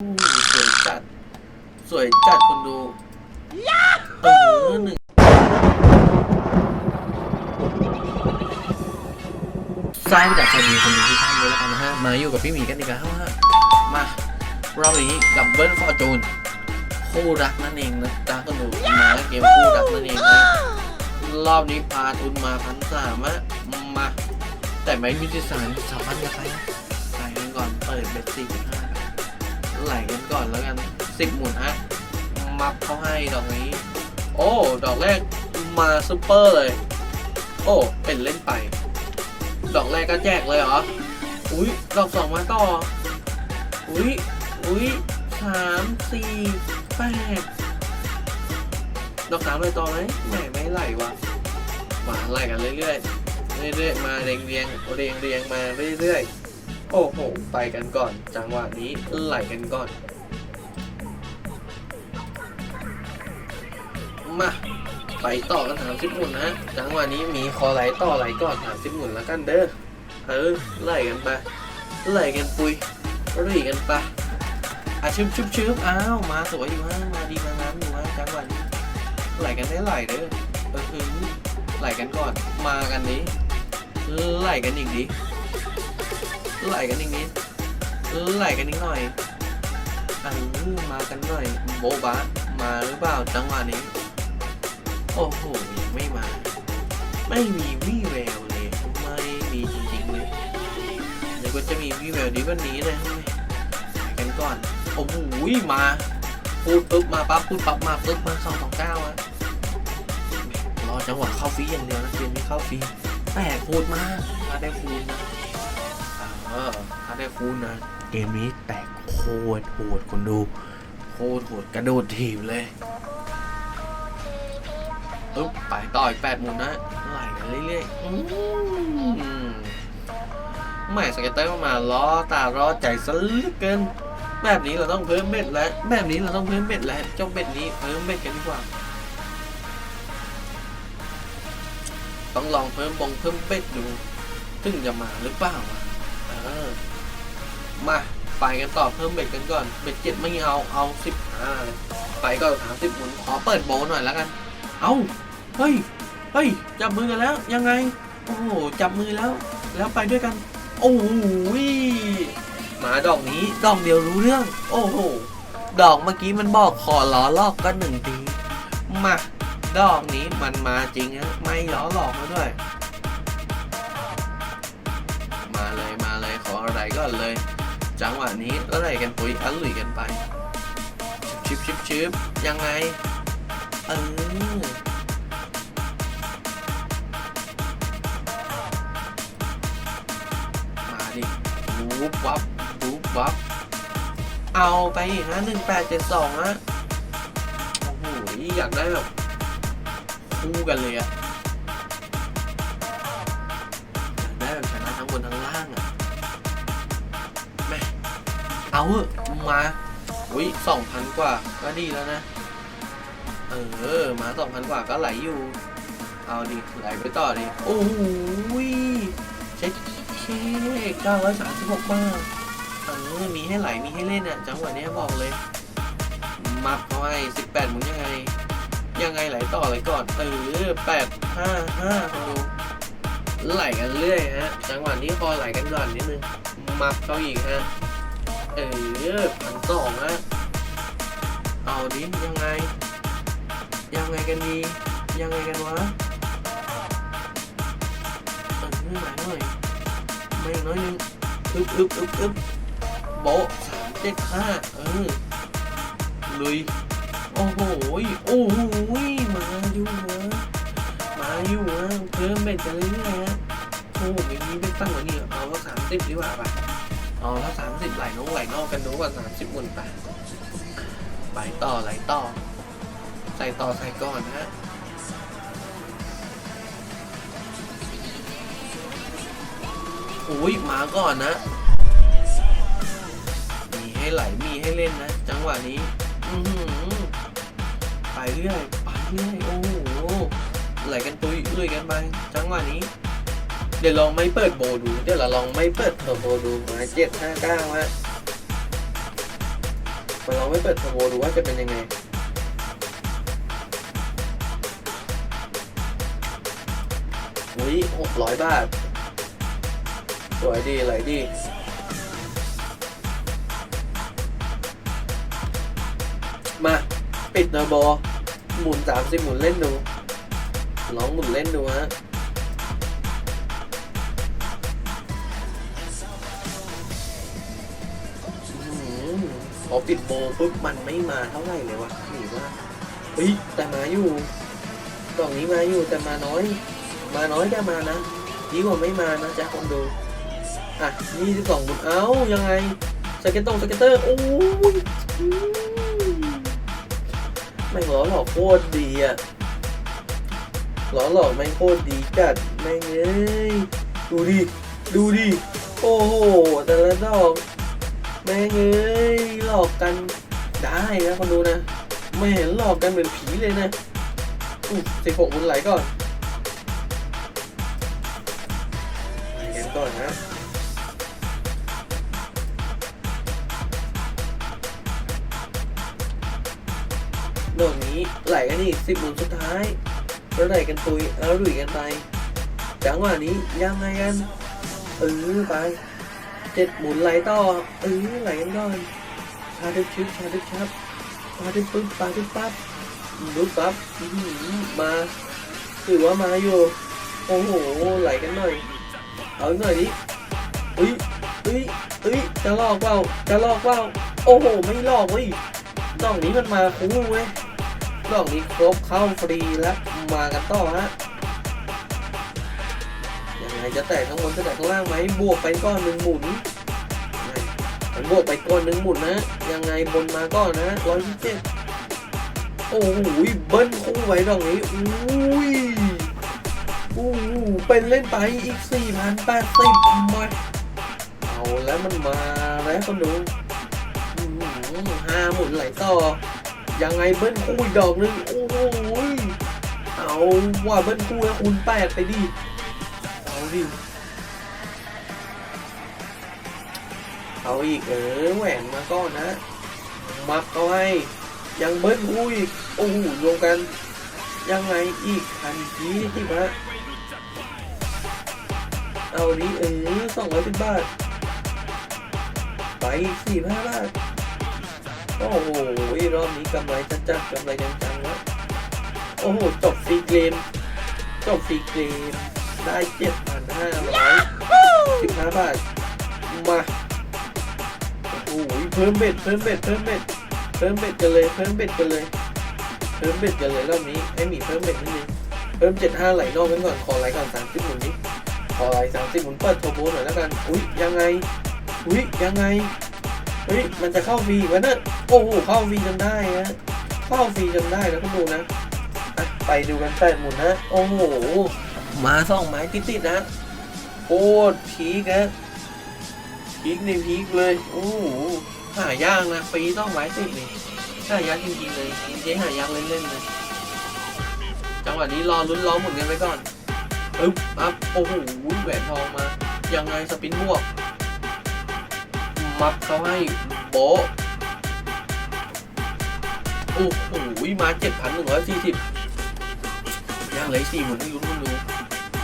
สวยจัด สวยจัดคนดูเออหนึ่งสร้างจากสวัสดีคนดูทุกท่านเลยแล้วกันนะฮะ มาอยู่กับพี่หมีกันอีกแล้วฮะมารอบนี้กับเบิร์นฟอร์จูนคู่รักนั่นเองนะจ๊ะคนดูมาเกมคู่รักนั่นเองนะรอบนี้พาทุนมาพันสามอะมา แต่ไม่มีที่สารสามพันกันไปนะไหลกันก่อนเปิดเบ็ดสี่ห้า ไหลกันก่อนแล้วกันสิบหมุนฮะมับเขาให้ดอกนี้ โอ้ ดอกแรกมาซุปเปอร์เลย โอ้ เป็นเล่นไป ดอกแรกก็แจกเลยเหรอ อุ้ยดอกสองมาต่อ อุ้ยอุ้ยสามสี่แปดดอกสามเลยต่อไหมแหมไม่ไหลวะมาไล่กันเรื่อยๆเรื่อยๆมาเรียงเรียงเรียงเรียงมาเรื่อยๆ โอ้โห ไปกันก่อน จังหวะนี้ไหลกันก่อน มา ไปต่อกันถามสิบหมุนนะ จังหวะนี้มีคอไหลต่อไหลก่อนถามสิบหมุนแล้วกันเด้อ เออไหลกันไปไหลกันปุยรีกันไปอาชึบชึบชึบอ้าว มาสวยอยู่ฮะมาดีมางามอยู่ฮะจังหวะนี้ไหลกันได้ไหลเด้อเออไหลกันก่อน มากันนี้ไหลกันอีกดิ ไหลกันอีกนิดไหลกันอีกหน่อยเออมากันหน่อย โบบะมาหรือเปล่าจังหวะนี้ โอ้โหยังไม่มา ไม่มีวี่แววเลยไม่มีจริงๆเลยเดี๋ยวก็จะมีวี่แววดีวันนี้นะไหลกันก่อนโอ้โหมาพูดปุ๊บมาปั๊บพูดปั๊บมาปุ๊บมาสองสองเก้าอะรอจังหวะเข้าฟรีอย่างเดียวนะเกมนี้เข้าฟรีแต่พูดมากถ้าได้คูณนะ ได้คูณนะ เกมนี้แตกโคตรโหดคนดู โคตรโหดกระโดดถีบเลยปึ๊บไปต่ออีกแปดหมุนนะไหลกันเรื่อยๆอืมแหม่สเก็ตเตอร์มาล้อตาล้อใจซะเหลือเกินแบบนี้เราต้องเพิ่มเบ็ดแล้วแบบนี้เราต้องเพิ่มเบ็ดแล้วเจ้าเบ็ดนี้เพิ่มเบ็ดกันดีกว่า ต้องลองเพิ่มบงเพิ่มเบ็ดดู ถึงจะมาหรือเปล่าอะเออ มาไปกันต่อเพิ่มเบ็ดกันก่อน เบ็ดเจ็ดไม่เอา เอาสิบห้าไปก็ถามสิบหมุนขอเปิดโบหน่อยแล้วกัน เอาเฮ้ย เฮ้ย จับมือกันแล้ว ยังไง โอ้โห จับมือแล้ว แล้วไปด้วยกัน โอ้โหมาดอกนี้ ดอกเดียวรู้เรื่อง โอ้โห ดอกเมื่อกี้มันบอกขอล้อลอกก็หนึ่งที มา ดอกนี้มันมาจริงนะไม่ล้อหลอกมาด้วย มาเลย มาเลย ขออะไรก็เลย จังหวะนี้อะไรกันปุยอลุยกันไปชิบชิบชิบยังไงเออมาดิวูบวับวูบวับเอาไปอีกนะหนึ่งแปดเจ็ดสองนะโอ้โหอยากได้แบบคู่กันเลยอะ เอาเอะมาอุ้ยสองพันกว่าก็ดีแล้วนะ เออ มาสองพันกว่าก็ไหลอยู่ เอาดิไหลไปต่อดิ โอ้โหเช็คเคเก้าร้อยสามสิบหกบาทเออมีให้ไหลมีให้เล่นอะ จังหวะนี้บอกเลย มัดเขาให้สิบแปดมุนยังไง ยังไงไหลต่อไหลก่อน เออแปดห้าห้าคุณดูไหลกันเรื่อยฮะ จังหวะนี้พอไหลกันก่อนนิดนึง มัดเขาอีกฮะ เออพันสองฮะเอาดิยังไง ยังไงกันดี ยังไงกันวะเออหน่อยหน่อยไม่น้อยนึงอึ๊บอึ๊บอึ๊บอึ๊บโบสามเจ็ดห้าเออลุยโอ้โหโอ้โหมาอยู่นะมาอยู่นะเพิ่มเบ็ดกันเรื่อยๆฮะโอ้โหไม่มีเป็นตั้งกว่านี้เอาละสามสิบดีกว่าป่ะเอาละสามสิบไหลน้องไหลนอกกันดูกว่าสามสิบหมุนไปไปต่อไหลต่อ ใส่ต่อใส่ก่อนนะฮะอุ้ยมาก่อนนะมีให้ไหลมีให้เล่นนะ จังหวะนี้อือหือไปเรื่อยไปเรื่อยโอ้โหไหลกันตุยเรื่อยกันไป จังหวะนี้ เดี๋ยวลองไม่เปิดโบดู เดี๋ยวเราลองไม่เปิดเทอร์โบดูมาเจ็ดห้าเก้าฮะมาลองไม่เปิดเทอร์โบดูว่าจะเป็นยังไงอุ้ยหกร้อยบาท สวยดีไหลดีมาปิดเทอร์โบหมุนสามสิบหมุนเล่นดู ลองหมุนเล่นดูฮะ พอปิดโบปุ๊บมันไม่มาเท่าไหร่เลยวะหนีว่าเฮ้ยแต่มาอยู่กล่องนี้มาอยู่แต่มาน้อย มาน้อยแต่มานะดีกว่าไม่มานะจ๊ะคนดูอะนี่ที่กล่องบุญเอ้ายังไงสเก็ตตงสเก็ตเตอร์โอ้ยอืมแม่งล้อหลอกโคตรดีอะล้อหลอกแม่งโคตรดีจัดแม่งเอ้ยดูดิดูดิโอ้โหแต่ละดอก แม่งเอ้ยหลอกกันได้นะคนดูนะไม่เห็นหลอกกันเหมือนผีเลยนะอู้สิบหกมุนไหลก่อนไหลกันก่อนนะโดดนี้ไหลกันอีกสิบหมุนสุดท้ายแล้วไหลกันตุยแล้วดุยกันไปจังหวะนี้ยังไงกันเออไป เจ็ดหมุนไหลต่อเออไหลกันก่อนชาดึกชิบชาดึกชับปาดึกปึ๊บปาดึกปั๊บปึ๊บปั๊บอื้อมาถือว่ามาอยู่โอ้โหไหลกันหน่อยเอาหน่อยดิเอ้ยเอ้ยเอ้ยจะลอกเปล่าจะลอกเปล่าโอ้โหไม่ลอกเว้ยดอกนี้มันมาคุ้มเว้ยดอกนี้ครบเข้าฟรีแล้วมากันต่อฮะ จะแตกข้างบนจะแตกข้างล่างไหมบวกไปก้อนหนึ่งหมุนมันบวกไปก้อนหนึ่งหมุนนะ ยังไงบนมาก้อนนะร้อยยี่สิบเจ็ดโอ้โหเบิ้ลคู่ไว้ดอกนี้อุ้ยอู้หูเป็นเล่นไปอีกสี่พันแปดสิบมาเอาแล้วมันมาแล้วคนดูห้าหมุนไหลต่อ ยังไงเบิ้ลคู่ดอกหนึงโอ้โหเอาว่าเบิ้ลคู่แล้วคูณแปดไปดิ เอาดิเอาอีกเออแหวนมาก่อนนะ มับเขาให้ ยังเบิ้ลคู่อีกโอ้โหรวมกัน ยังไงอีกพันยี่สิบฮะเอาดิเออสองร้อยสิบบาท ไปสี่ห้าบาท โอ้โหรอบนี้กำไรจัดๆกำไรจังๆนะโอ้โห จบฟรีเกม จบฟรีเกม ได้เจ็ดพันห้าร้อยสิบห้าบาท มาโอ้โหเพิ่มเบ็ดเพิ่มเบ็ดเพิ่มเบ็ดเพิ่มเบ็ดกันเลยเพิ่มเบ็ดกันเลยเพิ่มเบ็ดกันเลยรอบนี้ให้หมีเพิ่มเบ็ดนิดนึงเพิ่มเจ็ดห้าไหลนอกกันก่อนขอไหลก่อนสามสิบหมุนนี้ขอไหลสามสิบหมุนเปิดโทรโบหน่อยแล้วกันอุ้ยยังไงอุ้ยยังไงเฮ้ยมันจะเข้าฟรีวะเนี่ยโอ้โหเข้าฟรีจนได้ฮะเข้าฟรีจนได้แล้วก็ดูนะอะไปดูกันแปดหมุนนะโอ้โห มาสองไม้ติดๆนะโคตรพีกนะพีกในพีกเลย โอ้หายากนะปีต้องไม้ติดนี่หายากจริงๆเลยจริงๆหายากเล่นๆเลยจังหวะนี้รอลุ้นล้อหมุนกันไว้ก่อนอึ๊บอัพโอ้โหแหวนทองมา ยังไงสปินบวก มับเขาให้โบโอ้โหมาเจ็ดพันหนึ่งร้อยสี่สิบยังเลือสี่หมุนให้ลุ้นกันดู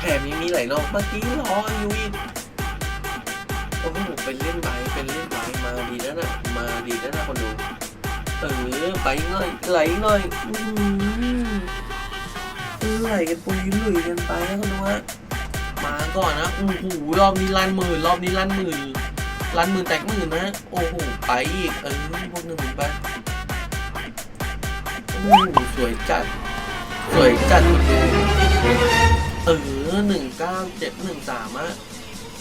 แถมยังมีหลนอกเมื่อกี้รออยู่อีกโอ้โหเป็นเล่นใบเป็นเล่นใบมาดีแล้วนะมาดีแล้วนะคนดูเออไปหน่อยไหลหน่อยอื้อหือไหลกันปุยหลุยกันไปนะคนดูฮะมาก่อนนะโอ้โหรอบนี้ลั่นหมื่นรอบนี้ลั่นหมื่นรันหมื่นแตกหมื่นนะโอ้โหไปอีกเออพวกหนึ่งไปโอ้โหสวยจัด สวยจัดดูเออ หนึ่งเก้าเจ็ดหนึ่งสามอะ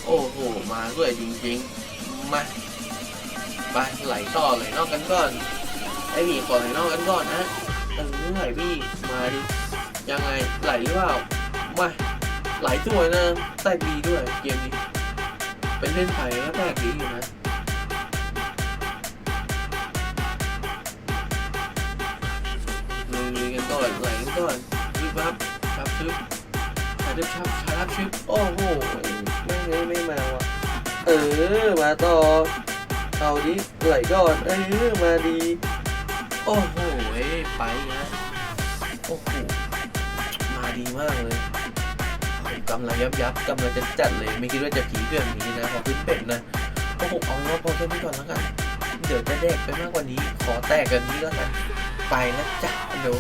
โอ้โห มาสวยจริงๆ มาไปไหลต่อไหลนอกกันก่อนไอ้หมีขอไหลนอกกันก่อนนะเออไหลพี่มาดิยังไงไหลหรือเปล่ามาไหลสวยนะแตกดีด้วยเกมนี้เป็นเล่นไผ่ก็แปลกดีอยู่นะลุยกันก่อนไหลกันก่อนชึบครับชับชึบาดับชับชาดับชึบโอ้โหไม่ไม่ไม่มาว่ะเออมาต่อเอาดิไหลก่อนเออมาดี โอ้โหไปนะโอ้โหมาดีมากเลยกำลังยับยับกำลังจะจัดเลยไม่คิดว่าจะผีเรื่องนี้นะพอขึ้นเป็ดนะโอ้โหเอาว่าพอแค่นี้ก่อนแล้วกันเดี๋ยวจะแดกไปมากกว่านี้ ขอแตกกันนี้แล้วกันไปนะจ๊ะเดี๋ยว